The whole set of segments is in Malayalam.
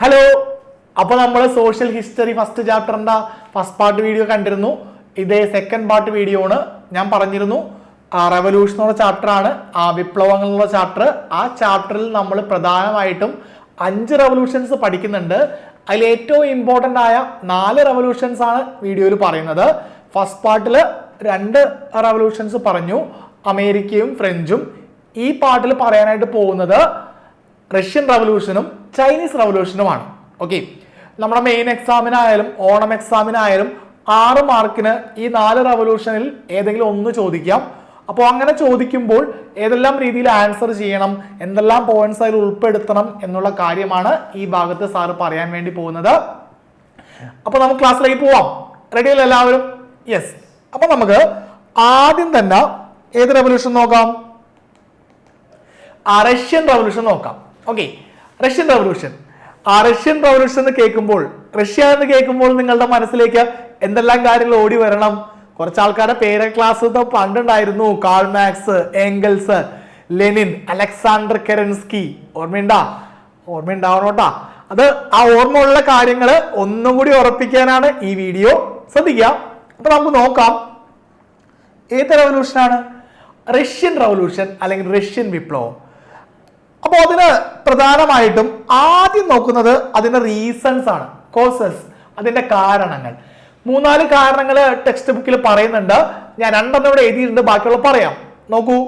ഹലോ അപ്പോൾ നമ്മൾ സോഷ്യൽ ഹിസ്റ്ററി ഫസ്റ്റ് ചാപ്റ്ററിന്റെ ഫസ്റ്റ് പാർട്ട് വീഡിയോ കണ്ടിരുന്നു. ഇതേ സെക്കൻഡ് പാർട്ട് വീഡിയോ ആണ് ഞാൻ പറഞ്ഞിരുന്നു. റെവല്യൂഷൻ എന്നുള്ള ചാപ്റ്റർ ആണ് ആ വിപ്ലവങ്ങൾ എന്നുള്ള ചാപ്റ്റർ ആ ചാപ്റ്ററിൽ നമ്മൾ പ്രധാനമായിട്ടും അഞ്ച് റെവല്യൂഷൻസ് പഠിക്കുന്നുണ്ട്. അതിൽ ഏറ്റവും ഇമ്പോർട്ടന്റ് ആയ നാല് റെവല്യൂഷൻസ് ആണ് വീഡിയോയിൽ പറയുന്നത്. ഫസ്റ്റ് പാർട്ടിൽ രണ്ട് റെവല്യൂഷൻസ് പറഞ്ഞു അമേരിക്കയും ഫ്രഞ്ചും ഈ പാർട്ടിൽ പറയാനായിട്ട് പോകുന്നത് റഷ്യൻ റവല്യൂഷനും ചൈനീസ് റവല്യൂഷനുമാണ്. ഓക്കെ നമ്മുടെ മെയിൻ എക്സാമിനായാലും ഓണം എക്സാമിനായാലും ആറ് മാർക്കിന് ഈ നാല് റവല്യൂഷനിൽ ഏതെങ്കിലും ഒന്ന് ചോദിക്കാം. അപ്പോൾ അങ്ങനെ ചോദിക്കുമ്പോൾ ഏതെല്ലാം രീതിയിൽ ആൻസർ ചെയ്യണം എന്തെല്ലാം പോയിന്റ്സ് അതിൽ ഉൾപ്പെടുത്തണം എന്നുള്ള കാര്യമാണ് ഈ ഭാഗത്ത് സാറ് പറയാൻ വേണ്ടി പോകുന്നത്. അപ്പോൾ നമുക്ക് ക്ലാസ്സിലേക്ക് പോവാം. റെഡിയല്ലേ എല്ലാവരും? യെസ് അപ്പോൾ നമുക്ക് ആദ്യം തന്നെ ഏത് റെവല്യൂഷൻ നോക്കാം? റഷ്യൻ റവല്യൂഷൻ നോക്കാം. ഓക്കെ റഷ്യൻ റവല്യൂഷൻ ആ റഷ്യൻ റവല്യൂഷൻ എന്ന് കേൾക്കുമ്പോൾ റഷ്യ എന്ന് കേൾക്കുമ്പോൾ നിങ്ങളുടെ മനസ്സിലേക്ക് എന്തെല്ലാം കാര്യങ്ങൾ ഓടി വരണം? കുറച്ച് ആൾക്കാരുടെ പേര് class പണ്ടുണ്ടായിരുന്നു Karl Marx Engels Lenin Alexander Kerensky ഓർമ്മയുണ്ടാ? ഓർമ്മയുണ്ടാവണോട്ടാ? അത് ആ ഓർമ്മ ഉള്ള കാര്യങ്ങൾ ഒന്നും കൂടി ഉറപ്പിക്കാനാണ് ഈ വീഡിയോ ശ്രദ്ധിക്കുക. അപ്പൊ നമുക്ക് നോക്കാം. ഏത് റവല്യൂഷനാണ് റഷ്യൻ റവല്യൂഷൻ അല്ലെങ്കിൽ റഷ്യൻ വിപ്ലവം അപ്പോൾ അതിന് പ്രധാനമായിട്ടും ആദ്യം നോക്കുന്നത് അതിന്റെ റീസൺസ് ആണ് കോസസ് അതിന്റെ കാരണങ്ങൾ. മൂന്നാൽ കാരണങ്ങൾ ടെക്സ്റ്റ് ബുക്കിൽ പറയുന്നുണ്ട്. ഞാൻ രണ്ടെണ്ണം ഇവിടെ എഴുതിയിട്ടുണ്ട് ബാക്കിയുള്ള പറയാം. നോക്കൂ.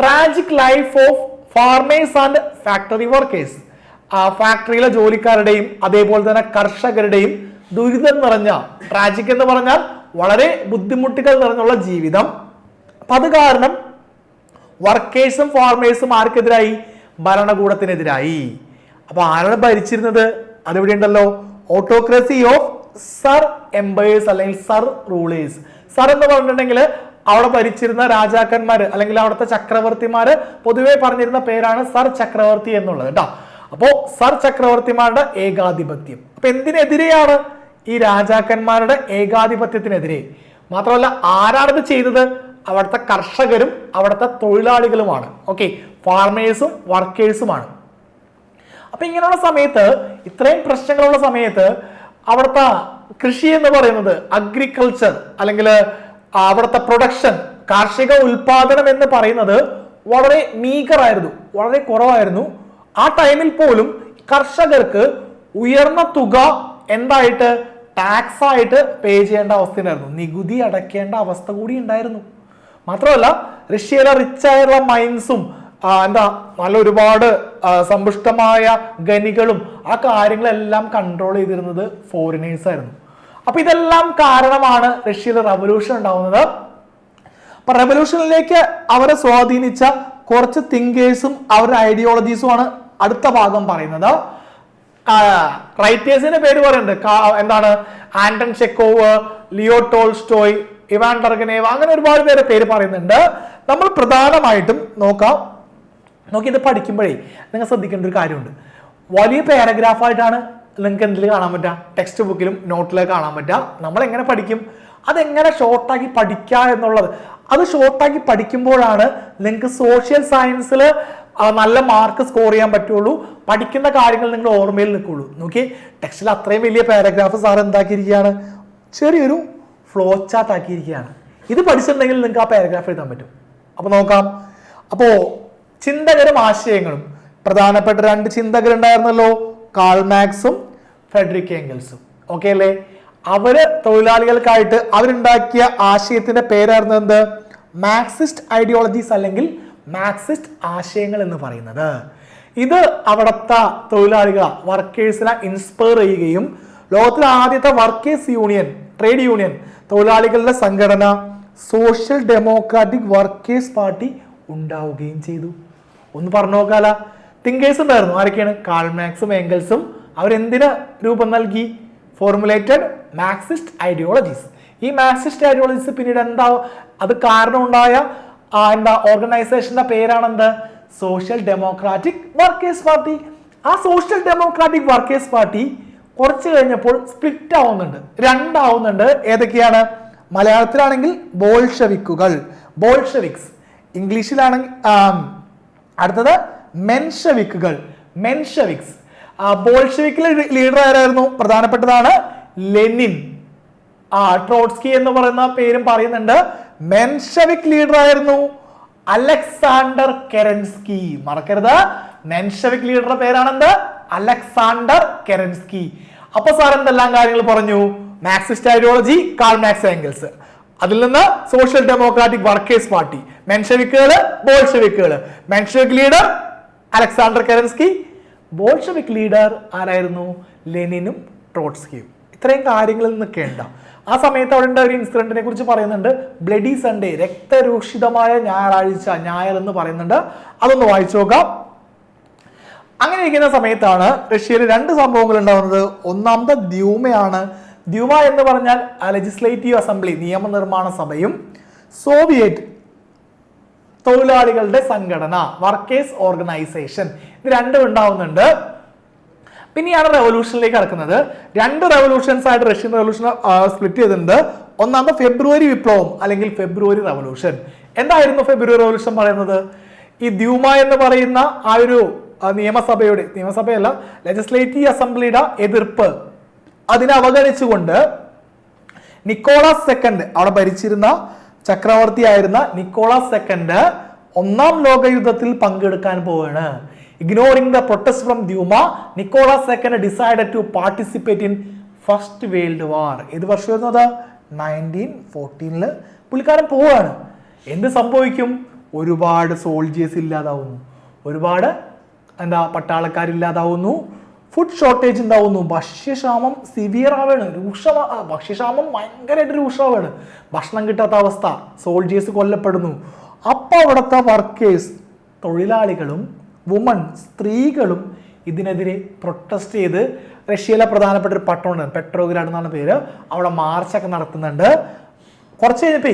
Tragic life of farmers and factory workers ആ ഫാക്ടറിയിലെ ജോലിക്കാരുടെയും അതേപോലെ തന്നെ കർഷകരുടെയും ദുരിതം നിറഞ്ഞ ട്രാജിക് എന്ന് പറഞ്ഞാൽ വളരെ ബുദ്ധിമുട്ടുകൾ നിറഞ്ഞുള്ള ജീവിതം. അപ്പൊ അത് കാരണം വർക്കേഴ്സും ഫാർമേഴ്സും ആർക്കെതിരായി ഭരണകൂടത്തിനെതിരായി. അപ്പോൾ ആരാണ് ഭരിച്ചിരുന്നത്? അതിവിടെ ഉണ്ടല്ലോ ഓട്ടോക്രസി ഓഫ് സർ എംപയേഴ്സ് അല്ലെങ്കിൽ സർ റൂളേഴ്സ് സർ എന്ന് പറഞ്ഞിട്ടുണ്ടെങ്കിൽ അവിടെ ഭരിച്ചിരുന്ന രാജാക്കന്മാര് അല്ലെങ്കിൽ അവിടുത്തെ ചക്രവർത്തിമാര് പൊതുവെ പറഞ്ഞിരുന്ന പേരാണ് സർ ചക്രവർത്തി എന്നുള്ളത് കേട്ടോ. അപ്പോ സർ ചക്രവർത്തിമാരുടെ ഏകാധിപത്യം. അപ്പൊ എന്തിനെതിരെയാണ് ഈ രാജാക്കന്മാരുടെ ഏകാധിപത്യത്തിനെതിരെ? മാത്രമല്ല ആരാണിത് ചെയ്തത്? അവിടുത്തെ കർഷകരും അവിടുത്തെ തൊഴിലാളികളുമാണ്. ഓക്കെ ഫാർമേഴ്സും വർക്കേഴ്സുമാണ് അപ്പൊ ഇങ്ങനെയുള്ള സമയത്ത് ഇത്രയും പ്രശ്നങ്ങളുള്ള സമയത്ത് അവിടുത്തെ കൃഷി എന്ന് പറയുന്നത് അഗ്രികൾച്ചർ അല്ലെങ്കിൽ അവിടുത്തെ പ്രൊഡക്ഷൻ കാർഷിക ഉൽപാദനം എന്ന് പറയുന്നത് വളരെ മീകറായിരുന്നു വളരെ കുറവായിരുന്നു. ആ ടൈമിൽ പോലും കർഷകർക്ക് ഉയർന്ന തുക എന്തായിട്ട്? ടാക്സ് ആയിട്ട് പേ ചെയ്യേണ്ട അവസ്ഥ ഉണ്ടായിരുന്നു നികുതി അടയ്ക്കേണ്ട അവസ്ഥ കൂടി ഉണ്ടായിരുന്നു. മാത്രമല്ല റഷ്യയിലെ റിച്ച് ആയിട്ടുള്ള മൈൻസും എന്താ നല്ല ഒരുപാട് സമ്പുഷ്ടമായ ഖനികളും ആ കാര്യങ്ങളെല്ലാം കൺട്രോൾ ചെയ്തിരുന്നത് ഫോറിനേഴ്സ് ആയിരുന്നു. അപ്പൊ ഇതെല്ലാം കാരണമാണ് റഷ്യയിൽ റവല്യൂഷൻ ഉണ്ടാവുന്നത്. അപ്പൊ റവല്യൂഷനിലേക്ക് അവരെ സ്വാധീനിച്ച കുറച്ച് തിങ്കേഴ്സും അവരുടെ ഐഡിയോളജീസുമാണ് അടുത്ത ഭാഗം പറയുന്നത്. റൈറ്റേഴ്സിന്റെ പേര് പറയുന്നുണ്ട്. എന്താണ്? Anton Chekhov Leo Tolstoy Ivan Turgenev അങ്ങനെ ഒരുപാട് പേരെ പേര് പറയുന്നുണ്ട്. നമ്മൾ പ്രധാനമായിട്ടും നോക്കാം. നോക്കി ഇത് പഠിക്കുമ്പോഴേ നിങ്ങൾ ശ്രദ്ധിക്കേണ്ട ഒരു കാര്യമുണ്ട്. വലിയ പാരഗ്രാഫായിട്ടാണ് നിങ്ങൾക്ക് എന്തിൽ കാണാൻ പറ്റുക? ടെക്സ്റ്റ് ബുക്കിലും നോട്ടിലൊക്കെ കാണാൻ പറ്റുക. നമ്മൾ എങ്ങനെ പഠിക്കും? അതെങ്ങനെ ഷോർട്ടാക്കി പഠിക്കുക എന്നുള്ളത്. അത് ഷോർട്ടാക്കി പഠിക്കുമ്പോഴാണ് നിങ്ങൾക്ക് സോഷ്യൽ സയൻസിൽ നല്ല മാർക്ക് സ്കോർ ചെയ്യാൻ പറ്റുള്ളൂ. പഠിക്കുന്ന കാര്യങ്ങൾ നിങ്ങൾ ഓർമ്മയിൽ നിൽക്കുള്ളൂ. നോക്കി ടെക്സ്റ്റിൽ അത്രയും വലിയ പാരഗ്രാഫ് സാർ എന്താക്കിയിരിക്കുകയാണ്? ചെറിയൊരു ഫ്ലോ ചാർട്ട് ആക്കിയിരിക്കുകയാണ് ഇത് പഠിച്ചിട്ടുണ്ടെങ്കിൽ നിങ്ങൾക്ക് ആ പാരഗ്രാഫ് എഴുതാൻ പറ്റും. അപ്പോൾ നോക്കാം. അപ്പോൾ ചിന്തകരും ആശയങ്ങളും. പ്രധാനപ്പെട്ട രണ്ട് ചിന്തകരുണ്ടായിരുന്നല്ലോ കാൾ മാക്സും ഫെഡറിക് ഏംഗൽസും ഓക്കെ അല്ലേ? അവർ തൊഴിലാളികൾക്കായിട്ട് അവരുണ്ടാക്കിയ ആശയത്തിന്റെ പേരായിരുന്നു എന്ത്? മാക്സിസ്റ്റ് ഐഡിയോളജീസ് അല്ലെങ്കിൽ മാക്സിസ്റ്റ് ആശയങ്ങൾ എന്ന് പറയുന്നത്. ഇത് അവിടുത്തെ തൊഴിലാളികളെ വർക്കേഴ്സിനെ ഇൻസ്പയർ ചെയ്യുകയും ലോകത്തിലെ ആദ്യത്തെ വർക്കേഴ്സ് യൂണിയൻ ട്രേഡ് യൂണിയൻ തൊഴിലാളികളുടെ സംഘടന സോഷ്യൽ ഡെമോക്രാറ്റിക് വർക്കേഴ്സ് പാർട്ടി ഉണ്ടാവുകയും ചെയ്തു. ഒന്ന് പറഞ്ഞു നോക്കാല. തിങ്കേഴ്സ് ഉണ്ടായിരുന്നു. ആരൊക്കെയാണ്? കാൾമാക്സും ഏംഗൽസും അവരെന്തിന് രൂപം നൽകി? ഫോർമുലേറ്റഡ് മാക്സിസ്റ്റ് ഐഡിയോളജീസ് ഈ മാക്സിസ്റ്റ് ഐഡിയോളജീസ് പിന്നീട് എന്താ അത് കാരണമുണ്ടായ എന്താ ഓർഗനൈസേഷന്റെ പേരാണെന്ത്? സോഷ്യൽ ഡെമോക്രാറ്റിക് വർക്കേഴ്സ് പാർട്ടി ആ സോഷ്യൽ ഡെമോക്രാറ്റിക് വർക്കേഴ്സ് പാർട്ടി കുറച്ച് കഴിഞ്ഞപ്പോൾ സ്പ്ലിറ്റ് ആവുന്നുണ്ട്. രണ്ടാവുന്നുണ്ട്. ഏതൊക്കെയാണ്? മലയാളത്തിലാണെങ്കിൽ ബോൾഷവിക്കുകൾ. ബോൾഷവിക്സ്. ഇംഗ്ലീഷിലാണെങ്കിൽ അടുത്തത് മെൻഷവിക്കുകൾ. മെൻഷവിക്സ്. ബോൾഷവിക്കിലെ ലീഡർ ആരായിരുന്നു? പ്രധാനപ്പെട്ടതാണ് ലെനിൻ. ആ ട്രോട്സ്കി എന്ന് പറയുന്ന പേരും പറയുന്നുണ്ട്. മെൻഷവിക് ലീഡർ ആയിരുന്നു അലക്സാണ്ടർ കെരൻസ്കി. മറക്കരുത്. മെൻഷവിക് ലീഡറുടെ പേരാണെന്ത്? Alexander Kerensky. അപ്പൊ സാർ എന്തെല്ലാം കാര്യങ്ങൾ പറഞ്ഞു? Marxist ideology Karl Marx Engels അതിൽ നിന്ന് സോഷ്യൽ ഡെമോക്രാറ്റിക് വർക്കേഴ്സ് പാർട്ടി മെൻഷവിക്കുകൾ ബോൾഷവിക്കുകൾ Menshevik leader Alexander Kerensky Bolshevik leader ആരായിരുന്നു? ലെനിനും ട്രോട്സ്കിയും ഇത്രയും കാര്യങ്ങളിൽ നിന്നൊക്കെ ഉണ്ടാവും ആ സമയത്ത് അവിടെ ഉണ്ട് ഒരു ഇൻസിഡന്റിനെ കുറിച്ച് പറയുന്നുണ്ട്. ബ്ലഡി സൺഡേ രക്തരൂഷിതമായ ഞായറാഴ്ച ഞായർ എന്ന് പറയുന്നുണ്ട്. അതൊന്ന് വായിച്ചു നോക്കാം. അങ്ങനെ ഇരിക്കുന്ന സമയത്താണ് റഷ്യയിൽ രണ്ട് സംഭവങ്ങൾ ഉണ്ടാകുന്നത് ഒന്നാമത്തെ ദ്യൂമയാണ്. ദ്യൂമ എന്ന് പറഞ്ഞാൽ ലെജിസ്ലേറ്റീവ് അസംബ്ലി നിയമനിർമ്മാണ സഭയും സോവിയറ്റ് തൊഴിലാളികളുടെ സംഘടന വർക്കേഴ്സ് ഓർഗനൈസേഷൻ ഇത് രണ്ടും ഉണ്ടാവുന്നുണ്ട്. പിന്നെയാണ് റെവല്യൂഷനിലേക്ക് കടക്കുന്നത്. രണ്ട് റെവല്യൂഷൻസ് ആയിട്ട് റഷ്യൻ റെവല്യൂഷൻ സ്പ്ലിറ്റ് ചെയ്തിട്ടുണ്ട്. ഒന്നാമത്തെ ഫെബ്രുവരി വിപ്ലവം അല്ലെങ്കിൽ ഫെബ്രുവരി റെവല്യൂഷൻ എന്തായിരുന്നു ഫെബ്രുവരി റെവല്യൂഷൻ പറയുന്നത്? ഈ ദ്യൂമ എന്ന് പറയുന്ന ആ ഒരു നിയമസഭയുടെ നിയമസഭയല്ല ലെജിസ്ലേറ്റീവ് അസംബ്ലിയുടെ എതിർപ്പ്. അതിനെ അവഗണിച്ചുകൊണ്ട് നിക്കോളാസ് സെക്കൻഡ് അവിടെ ഭരിച്ചിരുന്ന ചക്രവർത്തിയായിരുന്ന നിക്കോളാസ് സെക്കൻഡ് ഒന്നാം ലോകയുദ്ധത്തിൽ പങ്കെടുക്കാൻ പോവാണ്. Ignoring the protest from Duma Nicholas second decided to participate in first world war ഏത് വർഷം അത്? നയന്റീൻ ഫോർട്ടീനിൽ പുള്ളിക്കാരൻ പോവാണ്. എന്ത് സംഭവിക്കും? ഒരുപാട് സോൾജിയേഴ്സ് ഇല്ലാതാവുന്നു. ഒരുപാട് എന്താ പട്ടാളക്കാരില്ലാതാവുന്നു. ഫുഡ് ഷോർട്ടേജ് ഉണ്ടാവുന്നു. ഭക്ഷ്യക്ഷാമം സിവിയർ ആവാണ് രൂക്ഷമാ ആ, ഭക്ഷ്യക്ഷാമം ഭയങ്കരമായിട്ട് രൂക്ഷമാവാണ്. ഭക്ഷണം കിട്ടാത്ത അവസ്ഥ. സോൾജേഴ്സ് കൊല്ലപ്പെടുന്നു. അപ്പോൾ അവിടുത്തെ വർക്കേഴ്സ് തൊഴിലാളികളും വുമൺ സ്ത്രീകളും ഇതിനെതിരെ പ്രൊട്ടസ്റ്റ് ചെയ്ത് റഷ്യയിലെ പ്രധാനപ്പെട്ട ഒരു പട്ടണമുണ്ട്. പെട്രോഗ്രാഡ് എന്നാണ് പേര്. അവിടെ മാർച്ചൊക്കെ നടത്തുന്നുണ്ട്. കുറച്ച് കഴിഞ്ഞപ്പോ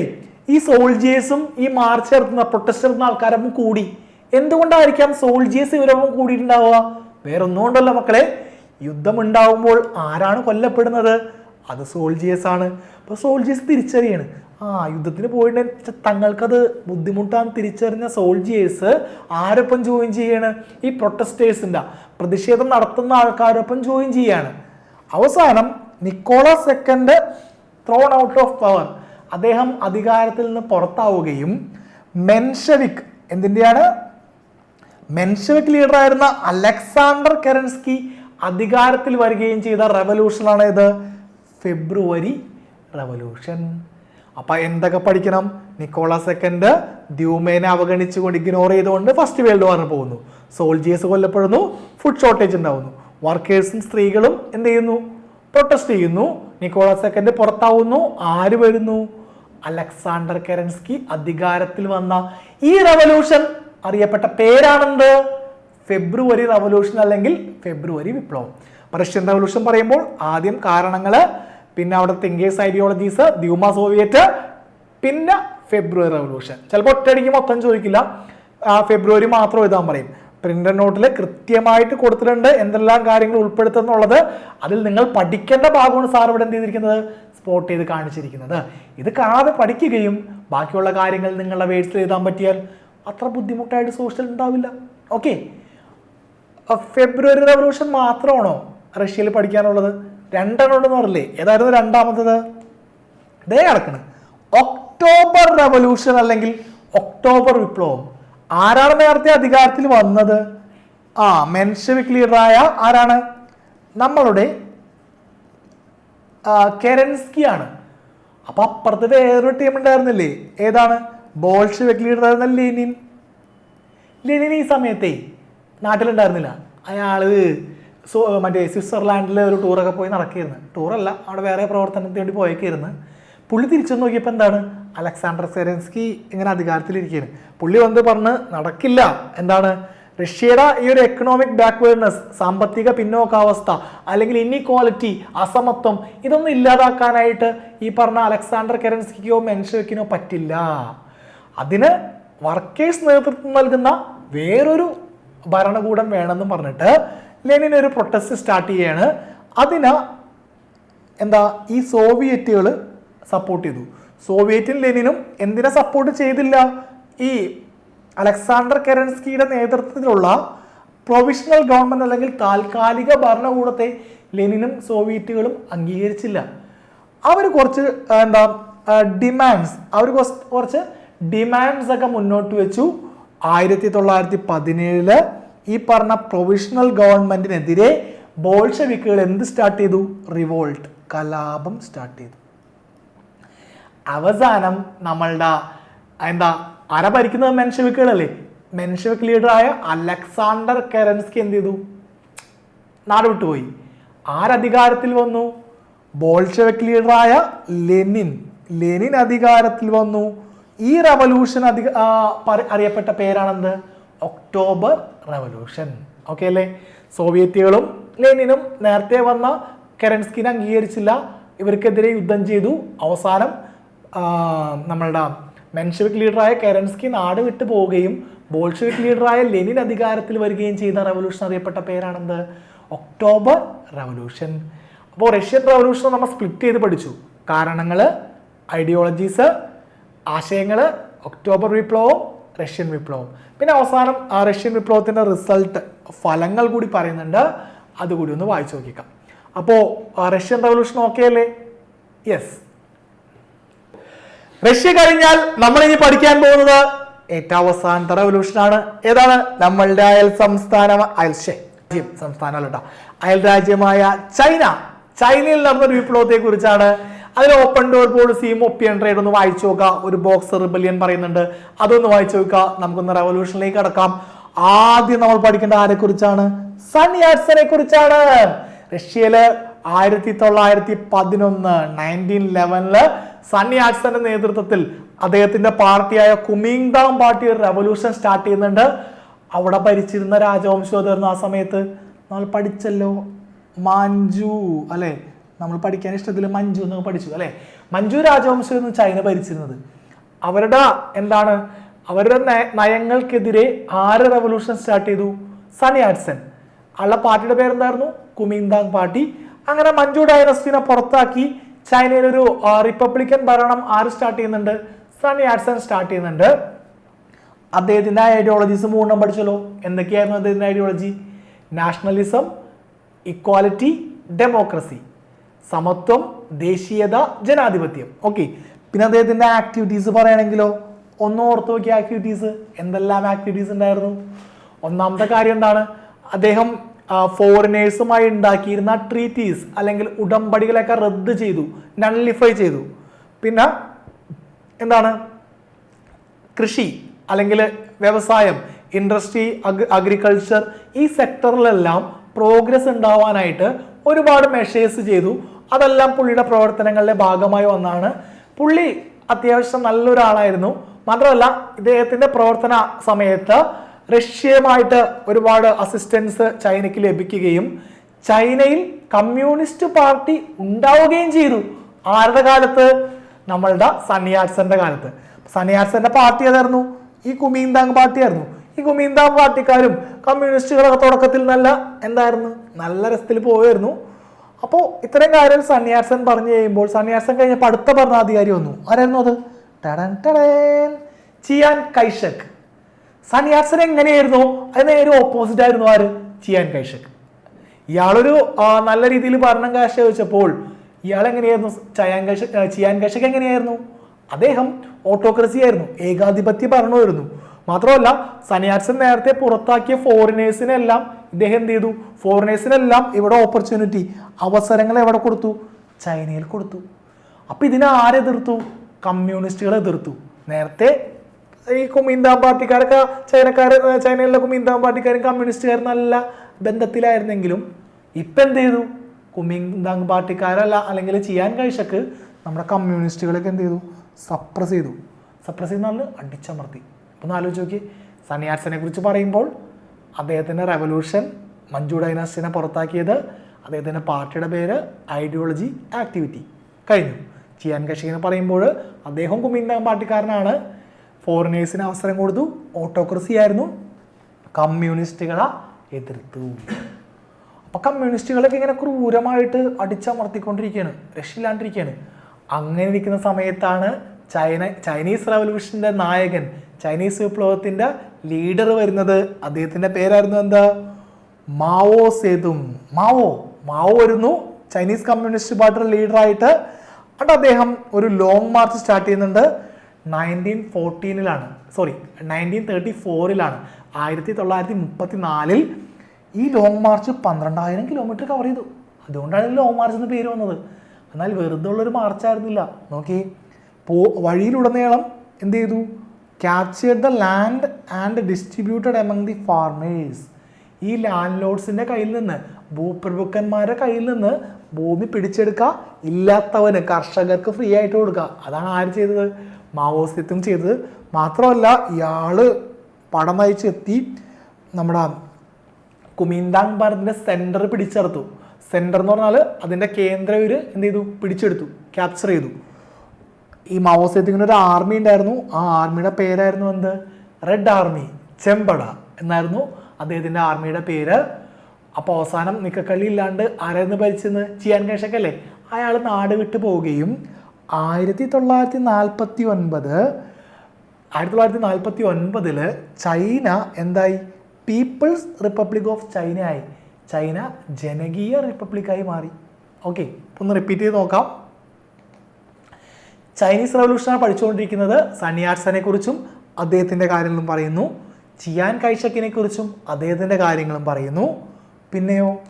ഈ സോൾജേഴ്സും ഈ മാർച്ച് നടത്തുന്ന പ്രൊട്ടസ്റ്റ് നടത്തുന്ന ആൾക്കാരൊപ്പം കൂടി. എന്തുകൊണ്ടായിരിക്കാം സോൾജിയേഴ്സ് ഇവരൊപ്പം കൂടിയിട്ടുണ്ടാവുക? വേറെ ഒന്നും കൊണ്ടല്ല മക്കളെ. യുദ്ധം ഉണ്ടാവുമ്പോൾ ആരാണ് കൊല്ലപ്പെടുന്നത്? അത് സോൾജിയേഴ്സ് ആണ്. അപ്പൊ സോൾജിയേഴ്സ് തിരിച്ചറിയാണ്. ആ യുദ്ധത്തിന് പോയിട്ട് തങ്ങൾക്കത് ബുദ്ധിമുട്ടാന്ന് തിരിച്ചറിഞ്ഞ സോൾജിയേഴ്സ് ആരൊപ്പം ജോയിൻ ചെയ്യാണ്? ഈ പ്രൊട്ടസ്റ്റേഴ്സിന്റെ പ്രതിഷേധം നടത്തുന്ന ആൾക്കാരൊപ്പം ജോയിൻ ചെയ്യാണ്. അവസാനം Nicholas second thrown out of power അദ്ദേഹം അധികാരത്തിൽ നിന്ന് പുറത്താവുകയും മെൻഷവിക് എന്തിന്റെയാണ്? മെൻഷവിക് ലീഡറായിരുന്ന അലക്സാണ്ടർ കെറൻസ്കി അധികാരത്തിൽ വരികയും ചെയ്ത റെവല്യൂഷനാണ് ഇത്. February revolution. അപ്പൊ എന്തൊക്കെ പഠിക്കണം? നിക്കോള സെക്കൻഡ് ദ്യൂമേനെ അവഗണിച്ചുകൊണ്ട് ഇഗ്നോർ ചെയ്തുകൊണ്ട് ഫസ്റ്റ് വേൾഡ് വാറിന് പോകുന്നു. സോൾജിയേഴ്സ് കൊല്ലപ്പെടുന്നു ഫുഡ് ഷോർട്ടേജ് ഉണ്ടാവുന്നു. വർക്കേഴ്സും സ്ത്രീകളും എന്ത് ചെയ്യുന്നു? പ്രൊട്ടസ്റ്റ് ചെയ്യുന്നു. നിക്കോള സെക്കൻഡ് പുറത്താവുന്നു ആര് വരുന്നു? അലക്സാണ്ടർ കെറൻസ്കി അധികാരത്തിൽ വന്ന ഈ റവല്യൂഷൻ അറിയപ്പെട്ട പേരാണെന്ത്? ഫെബ്രുവരി റവല്യൂഷൻ അല്ലെങ്കിൽ ഫെബ്രുവരി വിപ്ലവം. റഷ്യൻ റവല്യൂഷൻ പറയുമ്പോൾ ആദ്യം കാരണങ്ങൾ പിന്നെ അവിടെ തിങ്കേഴ്സ് ഐഡിയോളജീസ് ദ്യൂമ സോവിയറ്റ് പിന്നെ ഫെബ്രുവരി റവല്യൂഷൻ. ചിലപ്പോൾ ഒറ്റയടിക്ക് മൊത്തം ചോദിക്കില്ല. ഫെബ്രുവരി മാത്രം എഴുതാൻ പറയും. പ്രിന്റർ നോട്ടിൽ കൃത്യമായിട്ട് കൊടുത്തിട്ടുണ്ട് എന്തെല്ലാം കാര്യങ്ങൾ ഉൾപ്പെടുത്തുന്നുള്ളത്. അതിൽ നിങ്ങൾ പഠിക്കേണ്ട ഭാഗമാണ് സാർ ഇവിടെ എന്ത് ചെയ്തിരിക്കുന്നത്? സ്പോട്ട് ചെയ്ത് കാണിച്ചിരിക്കുന്നത്. ഇത് കാണാതെ പഠിക്കുകയും ബാക്കിയുള്ള കാര്യങ്ങൾ നിങ്ങളുടെ വേഴ്സിൽ എഴുതാൻ പറ്റിയാൽ അത്ര ബുദ്ധിമുട്ടായിട്ട് സോഷ്യൽ ഉണ്ടാവില്ല ഓക്കെ ഫെബ്രുവരി റവല്യൂഷൻ മാത്രമാണോ റഷ്യയിൽ പഠിക്കാനുള്ളത്? രണ്ടെണ്ണം ഉണ്ടെന്ന് പറഞ്ഞില്ലേ? ഏതായിരുന്നു രണ്ടാമത്തത്? ദേ കിടക്കണ്. ഒക്ടോബർ റവല്യൂഷൻ അല്ലെങ്കിൽ ഒക്ടോബർ വിപ്ലവം. ആരാണ് നേരത്തെ അധികാരത്തിൽ വന്നത്? ആ മെൻഷവിക് ലീഡറായ ആരാണ്? നമ്മളുടെ കെരൻസ്കി ആണ്. അപ്പൊ അപ്പുറത്ത് വേറൊരു ടീം ഉണ്ടായിരുന്നില്ലേ ഏതാണ്? ബോൾഷെവിക് ലീഡർ ആയിരുന്ന ലെനിൻ. ലെനിൻ ഈ സമയത്തെ നാട്ടിലുണ്ടായിരുന്നില്ല. അയാൾ സോ മറ്റേ സ്വിറ്റ്സർലാൻഡിൽ ഒരു ടൂറൊക്കെ പോയി നടക്കുകയായിരുന്നു ടൂറല്ല അവിടെ വേറെ പ്രവർത്തനത്തിന് വേണ്ടി പോയേക്കായിരുന്നു പുള്ളി തിരിച്ചു നോക്കിയപ്പോൾ എന്താണ്? അലക്സാണ്ടർ സെറൻസ്കി ഇങ്ങനെ അധികാരത്തിലിരിക്കുകയാണ് പുള്ളി വന്ന് പറഞ്ഞ് നടക്കില്ല. എന്താണ്? റഷ്യയുടെ ഈ ഒരു എക്കണോമിക് ബാക്ക്വേർഡ്നെസ് സാമ്പത്തിക പിന്നോക്കാവസ്ഥ അല്ലെങ്കിൽ ഇന്നീക്വാളിറ്റി അസമത്വം ഇതൊന്നും ഇല്ലാതാക്കാനായിട്ട് ഈ പറഞ്ഞ അലക്സാണ്ടർ കെറൻസ്കിക്കോ മെൻഷവിക്കിനോ പറ്റില്ല. അതിന് വർക്കേഴ്സ് നേതൃത്വം നൽകുന്ന വേറൊരു ഭരണകൂടം വേണമെന്ന് പറഞ്ഞിട്ട് ലെനിൻ ഒരു പ്രൊട്ടസ്റ്റ് സ്റ്റാർട്ട് ചെയ്യാണ്. അതിന് എന്താ ഈ സോവിയറ്റുകൾ സപ്പോർട്ട് ചെയ്തു. സോവിയറ്റും ലെനിനും എന്തിനെ സപ്പോർട്ട് ചെയ്തില്ല? ഈ അലക്സാണ്ടർ കെരൻസ്കിയുടെ നേതൃത്വത്തിലുള്ള പ്രൊവിഷണൽ ഗവൺമെന്റ് അല്ലെങ്കിൽ താൽക്കാലിക ഭരണകൂടത്തെ ലെനിനും സോവിയറ്റുകളും അംഗീകരിച്ചില്ല. അവർ കുറച്ച് എന്താ ഡിമാൻഡ്സ് അവർ കുറച്ച് ഡിമാൻഡ്സ് ഒക്കെ മുന്നോട്ട് വെച്ചു. ആയിരത്തി തൊള്ളായിരത്തി പതിനേഴിൽ ഈ പറഞ്ഞ പ്രൊവിഷണൽ ഗവൺമെന്റിനെതിരെ ബോൾഷവിക്കുകൾ എന്ത് സ്റ്റാർട്ട് ചെയ്തു? റിവോൾട്ട് കലാപം സ്റ്റാർട്ട് ചെയ്തു. അവസാനം നമ്മളുടെ എന്താ ആരാ ഭരിക്കുന്നത് മെൻഷവിക്കുകളല്ലേ മെൻഷവിക് ലീഡറായ അലക്സാണ്ടർ കെറൻസ്കി എന്ത് ചെയ്തു? നാട് വിട്ടുപോയി. ആരധികാരത്തിൽ വന്നു? ബോൾഷെവിക് ലീഡറായ ലെനിൻ ലെനിൻ അധികാരത്തിൽ വന്നു. ഈ റവല്യൂഷൻ അധിക അറിയപ്പെട്ട പേരാണെന്ത്? ഒക്ടോബർ റവല്യൂഷൻ ഓക്കെ അല്ലേ? സോവിയറ്റുകളും ലെനിനും നേരത്തെ വന്ന കെറൻസ്കിനെ അംഗീകരിച്ചില്ല. ഇവർക്കെതിരെ യുദ്ധം ചെയ്തു. അവസാനം നമ്മളുടെ മെൻഷവിക് ലീഡറായ കെറൻസ്കി നാട് വിട്ടു പോവുകയും ബോൾഷവിക് ലീഡറായ ലെനിൻ അധികാരത്തിൽ വരികയും ചെയ്ത റവല്യൂഷൻ അറിയപ്പെട്ട പേരാണെന്ത്? ഒക്ടോബർ റവല്യൂഷൻ അപ്പോൾ റഷ്യൻ റവല്യൂഷൻ നമ്മൾ സ്പ്ലിറ്റ് ചെയ്ത് പഠിച്ചു. കാരണങ്ങൾ ഐഡിയോളജീസ് ആശയങ്ങൾ ഒക്ടോബർ വിപ്ലവവും റഷ്യൻ വിപ്ലവം പിന്നെ അവസാനം ആ റഷ്യൻ വിപ്ലവത്തിന്റെ റിസൾട്ട് ഫലങ്ങൾ കൂടി പറയുന്നുണ്ട്. അതുകൂടി ഒന്ന് വായിച്ചു നോക്കിക്കാം അപ്പോൾ റഷ്യൻ റവല്യൂഷൻ ഓക്കെ അല്ലേ യെസ് റഷ്യ കഴിഞ്ഞാൽ നമ്മൾ ഇനി പഠിക്കാൻ പോകുന്നത് ഏറ്റവും അവസാനത്തെ റവല്യൂഷൻ ആണ്. ഏതാണ്? നമ്മളുടെ അയൽ സംസ്ഥാനം അയൽ ശ്ശെ, സംസ്ഥാനമല്ല അയൽ രാജ്യമായ ചൈന. ചൈനയിൽ നടന്നൊരു വിപ്ലവത്തെ കുറിച്ചാണ് അതിൽ ഓപ്പൺ ഡോർ പോളിസിയും ഒപ്പിയൻ ട്രേഡ് ഒന്ന് വായിച്ചു നോക്കുക. ഒരു ബോക്സ് റിബലിയൻ പറയുന്നുണ്ട്. അതൊന്ന് വായിച്ചു നോക്കുക. നമുക്കൊന്ന് റെവല്യൂഷനിലേക്ക് കടക്കാം. ആദ്യം നമ്മൾ പഠിക്കേണ്ട ആരെ കുറിച്ചാണ്? സൺയാറ്റ്സനെ കുറിച്ചാണ്. റഷ്യയിൽ ആയിരത്തി തൊള്ളായിരത്തി പതിനൊന്ന് നയന്റീൻ ലെവനിൽ സണ്ണി ആക്സന്റെ നേതൃത്വത്തിൽ അദ്ദേഹത്തിന്റെ പാർട്ടിയായ കുമിങ്ദാം പാർട്ടി ഒരു റെവല്യൂഷൻ സ്റ്റാർട്ട് ചെയ്യുന്നുണ്ട്. അവിടെ ഭരിച്ചിരുന്ന രാജവംശം ഏതായിരുന്നു ആ സമയത്ത് നമ്മൾ പഠിച്ചല്ലോ മാഞ്ചു അല്ലെ? നമ്മൾ പഠിക്കാൻ ഇഷ്ടത്തിൽ മഞ്ജു എന്നൊക്കെ പഠിച്ചു അല്ലെ? മഞ്ജു രാജവംശമായിരുന്നു ചൈന ഭരിച്ചിരുന്നത്. അവരുടെ എന്താണ്? അവരുടെ നയ- നയങ്ങൾക്കെതിരെ ആര് റെവല്യൂഷൻ സ്റ്റാർട്ട് ചെയ്തു? സണിയാട്സൺ ആളുടെ പാർട്ടിയുടെ പേരെന്തായിരുന്നു? Kuomintang party. അങ്ങനെ മഞ്ജു ഡൈനസ്റ്റിനെ പുറത്താക്കി ചൈനയിൽ ഒരു റിപ്പബ്ലിക്കൻ ഭരണം ആര് സ്റ്റാർട്ട് ചെയ്യുന്നുണ്ട്? സണിയാട്സൺ സ്റ്റാർട്ട് ചെയ്യുന്നുണ്ട്. അദ്ദേഹത്തിന്റെ ഐഡിയോളജീസ് മൂന്നെണ്ണം പഠിച്ചല്ലോ. എന്തൊക്കെയായിരുന്നു അദ്ദേഹത്തിന്റെ ഐഡിയോളജി നാഷണലിസം ഇക്വാലിറ്റി ഡെമോക്രസി സമത്വം ദേശീയത ജനാധിപത്യം. ഓക്കെ പിന്നെ അദ്ദേഹത്തിന്റെ ആക്ടിവിറ്റീസ് പറയുകയാണെങ്കിലോ? ഒന്ന് ഓർത്ത് നോക്കിയ ആക്ടിവിറ്റീസ് എന്തെല്ലാം ആക്ടിവിറ്റീസ് ഉണ്ടായിരുന്നു? ഒന്നാമത്തെ കാര്യം എന്താണ്? അദ്ദേഹം ഫോറിനേഴ്സുമായി ഉണ്ടാക്കിയിരുന്ന ട്രീറ്റീസ് അല്ലെങ്കിൽ ഉടമ്പടികളൊക്കെ റദ്ദ് ചെയ്തു നള്ളിഫൈ ചെയ്തു. പിന്നെ എന്താണ്? കൃഷി അല്ലെങ്കിൽ വ്യവസായം ഇൻഡസ്ട്രി അഗ്രികൾച്ചർ ഈ സെക്ടറിലെല്ലാം പ്രോഗ്രസ് ഉണ്ടാവാനായിട്ട് ഒരുപാട് മെഷേഴ്സ് ചെയ്തു. അതെല്ലാം പുള്ളിയുടെ പ്രവർത്തനങ്ങളുടെ ഭാഗമായി വന്നാണ്. പുള്ളി അത്യാവശ്യം നല്ലൊരാളായിരുന്നു. മാത്രമല്ല ഇദ്ദേഹത്തിന്റെ പ്രവർത്തന സമയത്ത് റഷ്യയുമായിട്ട് ഒരുപാട് അസിസ്റ്റൻസ് ചൈനയ്ക്ക് ലഭിക്കുകയും ചൈനയിൽ കമ്മ്യൂണിസ്റ്റ് പാർട്ടി ഉണ്ടാവുകയും ചെയ്തു. ആരുടെ കാലത്ത്? നമ്മളുടെ സണ്ണിയാട്സന്റെ കാലത്ത്. സണ്ണിയാട്സന്റെ പാർട്ടി ഏതായിരുന്നു? ഈ കുമീന്താങ് പാർട്ടിയായിരുന്നു. ഈ കുമീന്താങ് പാർട്ടിക്കാരും കമ്മ്യൂണിസ്റ്റുകളൊക്കെ തുടക്കത്തിൽ നല്ല എന്തായിരുന്നു? നല്ല രസത്തിൽ പോയായിരുന്നു അപ്പോൾ ഇത്രയും കാര്യം സന്യാസൻ പറഞ്ഞു കഴിയുമ്പോൾ സന്യാസൻ കഴിഞ്ഞ അടുത്ത ഭരണാധികാരി വന്നു. ആരായിരുന്നു അത്? ടടൻ ടടൻ. ചിയാൻ കൈഷക്. സന്യാസൻ എങ്ങനെയായിരുന്നു? അത് നേരെ ഓപ്പോസിറ്റ് ആയിരുന്നു ആര്? ചിയാൻ കൈഷക്. ഇയാളൊരു നല്ല രീതിയിൽ ഭരണം കാഴ്ചവെച്ചപ്പോൾ ഇയാൾ എങ്ങനെയായിരുന്നു? ചയാൻ കൈഷക് ചിയാൻ കൈഷക് എങ്ങനെയായിരുന്നു? അദ്ദേഹം ഓട്ടോക്രസി ആയിരുന്നു. ഏകാധിപത്യ ഭരണമായിരുന്നു. മാത്രമല്ല സനിയാച്ചൻ നേരത്തെ പുറത്താക്കിയ ഫോറിനേഴ്സിനെല്ലാം ഇദ്ദേഹം എന്ത് ചെയ്തു? ഫോറിനേഴ്സിനെല്ലാം ഇവിടെ ഓപ്പർച്യൂണിറ്റി അവസരങ്ങൾ എവിടെ കൊടുത്തു? ചൈനയിൽ കൊടുത്തു. അപ്പോൾ ഇതിനെ ആരെതിർത്തു കമ്മ്യൂണിസ്റ്റുകൾ എതിർത്തു. നേരത്തെ ഈ കുമീന്താം പാർട്ടിക്കാരൊക്കെ ചൈനക്കാർ ചൈനയിലെ കുമീന്താം പാർട്ടിക്കാരും കമ്മ്യൂണിസ്റ്റുകാരും നല്ല ബന്ധത്തിലായിരുന്നെങ്കിലും ഇപ്പം എന്ത് ചെയ്തു? കുമിന്താങ് പാർട്ടിക്കാരല്ല അല്ലെങ്കിൽ ചെയ്യാൻ കഴിച്ചക്ക് നമ്മുടെ കമ്മ്യൂണിസ്റ്റുകളൊക്കെ എന്ത് ചെയ്തു? സപ്രസ് ചെയ്തു. സപ്രസ് ചെയ്യുന്ന അടിച്ചമർത്തി. ഒന്ന് ആലോചിച്ച് നോക്കി സന്യാസിനെ കുറിച്ച് പറയുമ്പോൾ അദ്ദേഹത്തിന്റെ റെവല്യൂഷൻ മഞ്ജു ഡൈനാസ്റ്റിനെ പുറത്താക്കിയത് അദ്ദേഹത്തിന്റെ പാർട്ടിയുടെ പേര് ഐഡിയോളജി ആക്ടിവിറ്റി കഴിഞ്ഞു. ചിയാൻ കഷിനെ പറയുമ്പോൾ അദ്ദേഹം കുമിന്താം പാർട്ടിക്കാരനാണ്. ഫോറിനേഴ്സിന് അവസരം കൊടുത്തു. ഓട്ടോക്രസി ആയിരുന്നു. കമ്മ്യൂണിസ്റ്റുകളെ എതിർത്തു. അപ്പോൾ കമ്മ്യൂണിസ്റ്റുകളൊക്കെ ഇങ്ങനെ ക്രൂരമായിട്ട് അടിച്ചമർത്തിക്കൊണ്ടിരിക്കുകയാണ്. രക്ഷയില്ലാണ്ടിരിക്കുകയാണ്. അങ്ങനെ ഇരിക്കുന്ന സമയത്താണ് ചൈന ചൈനീസ് റവല്യൂഷന്റെ നായകൻ ചൈനീസ് വിപ്ലവത്തിന്റെ ലീഡർ വരുന്നത് അദ്ദേഹത്തിന്റെ പേരായിരുന്നു എന്താ? മാവോ സേതും. മാവോ മാവോ വരുന്നു. ചൈനീസ് കമ്മ്യൂണിസ്റ്റ് പാർട്ടിയുടെ ലീഡറായിട്ട് അവിടെ അദ്ദേഹം ഒരു ലോങ് മാർച്ച് സ്റ്റാർട്ട് ചെയ്യുന്നുണ്ട്. നയന്റീൻ ഫോർട്ടീനിലാണ് സോറി നയന്റീൻ തേർട്ടി ഫോറിലാണ് ആയിരത്തി തൊള്ളായിരത്തി മുപ്പത്തി നാലിൽ ഈ ലോങ് മാർച്ച് പന്ത്രണ്ടായിരം കിലോമീറ്റർ കവർ ചെയ്തു. അതുകൊണ്ടാണ് ലോങ് മാർച്ച് എന്ന് പേര് വന്നത്. എന്നാൽ വെറുതെ ഉള്ളൊരു മാർച്ചായിരുന്നില്ല നോക്കി പോ വഴിയിലുടനീളം എന്ത് ചെയ്തു? Captured the land and distributed among the farmers ഈ ലാൻഡ് ലോഡ്സിന്റെ കയ്യിൽ നിന്ന് ഭൂപ്രഭുക്കന്മാരുടെ കയ്യിൽ നിന്ന് ഭൂമി പിടിച്ചെടുക്കുക ഇല്ലാത്തവന് കർഷകർക്ക് ഫ്രീ ആയിട്ട് കൊടുക്കുക അതാണ് ആര് ചെയ്തത്? മാവോസിത്തും ചെയ്തത്. മാത്രമല്ല ഇയാൾ പടം നയിച്ചെത്തി നമ്മുടെ കുമീന്താങ് ഭാരതിന്റെ സെന്റർ പിടിച്ചെടുത്തു സെന്റർ എന്ന് പറഞ്ഞാൽ അതിന്റെ കേന്ദ്രം ഇവർ എന്ത് ചെയ്തു? പിടിച്ചെടുത്തു. ക്യാപ്ചർ ചെയ്തു. ഈ മാവോസേത്തിങ്ങിന് ഒരു ആർമി ഉണ്ടായിരുന്നു. ആ ആർമിയുടെ പേരായിരുന്നു എന്ത്? റെഡ് ആർമി ചെമ്പട എന്നായിരുന്നു അദ്ദേഹത്തിന്റെ ആർമിയുടെ പേര്. അപ്പോൾ അവസാനം നിക്കക്കള്ളി ഇല്ലാണ്ട് ആരായിരുന്നു ഭരിച്ചെന്ന്? ചെയ്യാൻ കേശക്കല്ലേ? അയാൾ നാട് വിട്ടു പോവുകയും ആയിരത്തി തൊള്ളായിരത്തി നാൽപ്പത്തി ഒൻപത് ആയിരത്തി തൊള്ളായിരത്തി നാൽപ്പത്തി ഒൻപതിൽ ചൈന എന്തായി? പീപ്പിൾസ് റിപ്പബ്ലിക് ഓഫ് ചൈന ആയി. ചൈന ജനകീയ റിപ്പബ്ലിക്കായി മാറി. ഓക്കെ ഒന്ന് റിപ്പീറ്റ് ചെയ്ത് നോക്കാം. ചൈനീസ് റവല്യൂഷനാണ് പഠിച്ചുകൊണ്ടിരിക്കുന്നത്. സണിയാട്സനെ കുറിച്ചും അദ്ദേഹത്തിന്റെ കാര്യങ്ങളും പറയുന്നു. ചിയാൻ കൈഷക്കിനെ കുറിച്ചും അദ്ദേഹത്തിന്റെ കാര്യങ്ങളും പറയുന്നു. പിന്നെയോ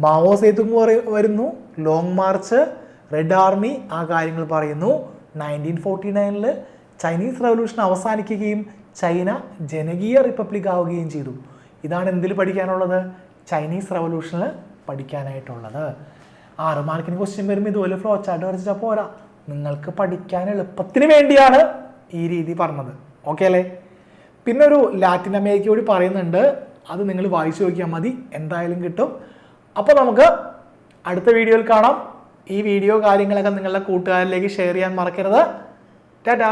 മാവോ സേതുങ് വരുന്നു. ലോങ് മാർച്ച് റെഡ് ആർമി ആ കാര്യങ്ങൾ പറയുന്നു. നയന്റീൻ ഫോർട്ടി നയനിൽ ചൈനീസ് റവല്യൂഷൻ അവസാനിക്കുകയും ചൈന ജനകീയ റിപ്പബ്ലിക് ആവുകയും ചെയ്തു. ഇതാണ് എന്തിൽ പഠിക്കാനുള്ളത്? ചൈനീസ് റവല്യൂഷനിൽ പഠിക്കാനായിട്ടുള്ളത്. ആറ് മാർക്കിന് ക്വസ്റ്റ്യൻ വരുമ്പോൾ ഇതുപോലെ ഫ്ലോ ചാർട്ട് വരച്ചിട്ട് പോരാ. നിങ്ങൾക്ക് പഠിക്കാൻ എളുപ്പത്തിന് വേണ്ടിയാണ് ഈ രീതി പറഞ്ഞത്. ഓക്കെ അല്ലേ? പിന്നെ ഒരു ലാറ്റിൻ അമേരിക്ക കൂടി പറയുന്നുണ്ട്. അത് നിങ്ങൾ വായിച്ചു നോക്കിയാൽ മതി. എന്തായാലും കിട്ടും. അപ്പോൾ നമുക്ക് അടുത്ത വീഡിയോയിൽ കാണാം. ഈ വീഡിയോ കാര്യങ്ങളൊക്കെ നിങ്ങളുടെ കൂട്ടുകാരിലേക്ക് ഷെയർ ചെയ്യാൻ മറക്കരുത്. ടാറ്റാ